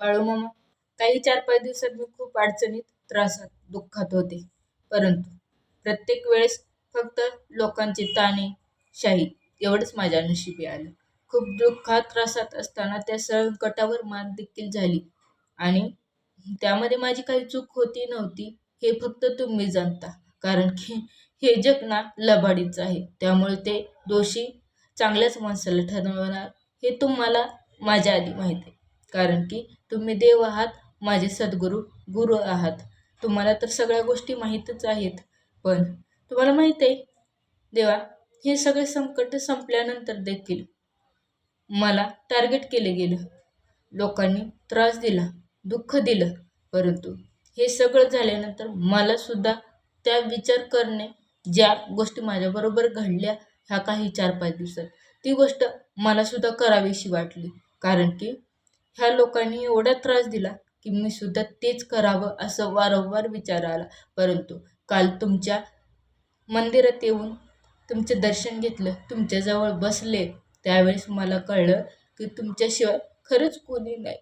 बाळूमामा काही चार पाच दिवसात मी खूप अडचणीत त्रासात दुःखात होते. परंतु प्रत्येक वेळेस फक्त लोकांची ताणे शाही एवढंच माझ्या नशिबी आलं. खूप दुःखात त्रासात असताना त्या संकटावर मात देखील झाली. आणि त्यामध्ये माझी काही चूक होती नव्हती हे फक्त तुम्ही जाणता. कारण की हे जग ना लबाडीचं आहे. त्यामुळे ते दोषी चांगल्याच माणसाला ठरवणार हे तुम्हाला माझ्या आधी माहीत आहे. कारण की तुम्ही देव आहात माझे सद्गुरू गुरु आहात. तुम्हाला तर सगळ्या गोष्टी माहीतच आहेत पण तुम्हाला माहीत आहे देवा हे सगळे संकट संपल्यानंतर देखील मला टार्गेट केलं गेलं. लोकांनी त्रास दिला दुःख दिलं परंतु हे सगळं झाल्यानंतर मला सुद्धा त्या विचार करणे ज्या गोष्टी माझ्याबरोबर घडल्या ह्या काही चार पाच दिवसात ती गोष्ट मला सुद्धा करावीशी वाटली. कारण की ह्या लोकांनी एवढा त्रास दिला की मी सुद्धा तेच करावं असं वारंवार विचार आला परंतु काल तुमच्या मंदिरात येऊन तुमचे दर्शन घेतलं तुमच्याजवळ बसले त्यावेळेस मला कळलं की तुमच्याशिवाय खरंच कोणी नाही.